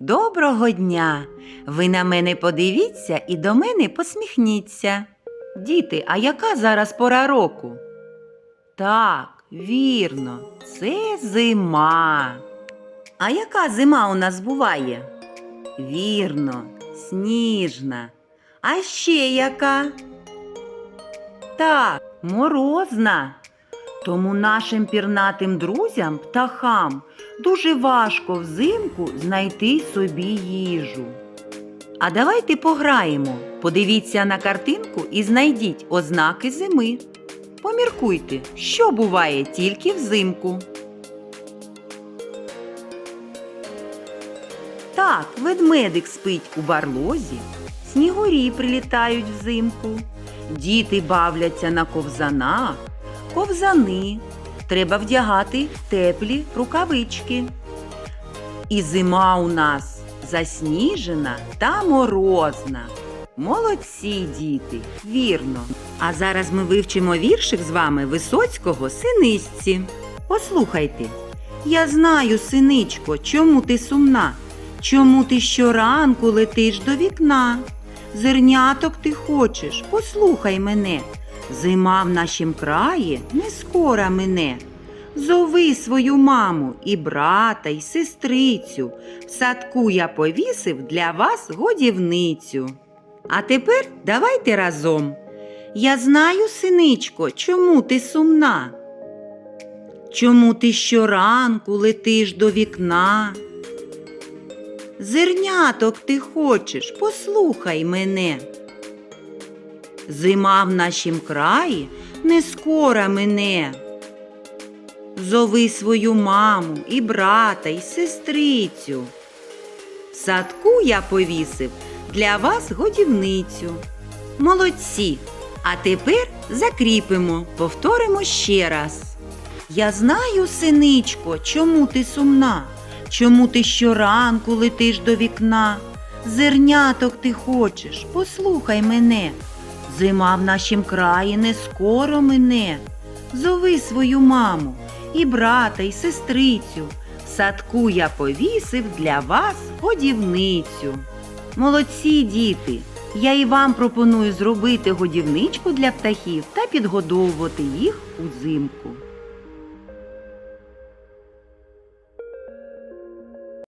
Доброго дня! Ви на мене подивіться і до мене посміхніться. Діти, а яка зараз пора року? Так, вірно, це зима. А яка зима у нас буває? Вірно, сніжна. А ще яка? Так, морозна. Тому нашим пірнатим друзям, птахам, дуже важко взимку знайти собі їжу. А давайте пограємо. Подивіться на картинку і знайдіть ознаки зими. Поміркуйте, що буває тільки взимку. Так, ведмедик спить у барлозі, снігурі прилітають взимку, діти бавляться на ковзанах, ковзани. Треба вдягати теплі рукавички. І зима у нас засніжена та морозна. Молодці, діти, вірно. А зараз ми вивчимо віршик з вами Висоцького синичці. Послухайте. Я знаю, синичко, чому ти сумна? Чому ти щоранку летиш до вікна? Зерняток ти хочеш, послухай мене. Зима в нашім краї не скоро мине. Зови свою маму і брата, і сестрицю. В садку я повісив для вас годівницю. А тепер давайте разом. Я знаю, синичко, чому ти сумна? Чому ти щоранку летиш до вікна? Зерняток ти хочеш, послухай мене. Зима в нашім краї не скоро мине. Зови свою маму і брата, і сестрицю. В садку я повісив для вас годівницю. Молодці! А тепер закріпимо, повторимо ще раз. Я знаю, синичко, чому ти сумна, чому ти щоранку летиш до вікна. Зерняток ти хочеш, послухай мене. Зима в нашім краї не скоро мине. Зови свою маму і брата, і сестрицю. В садку я повісив для вас годівницю. Молодці діти! Я і вам пропоную зробити годівничку для птахів та підгодовувати їх узимку.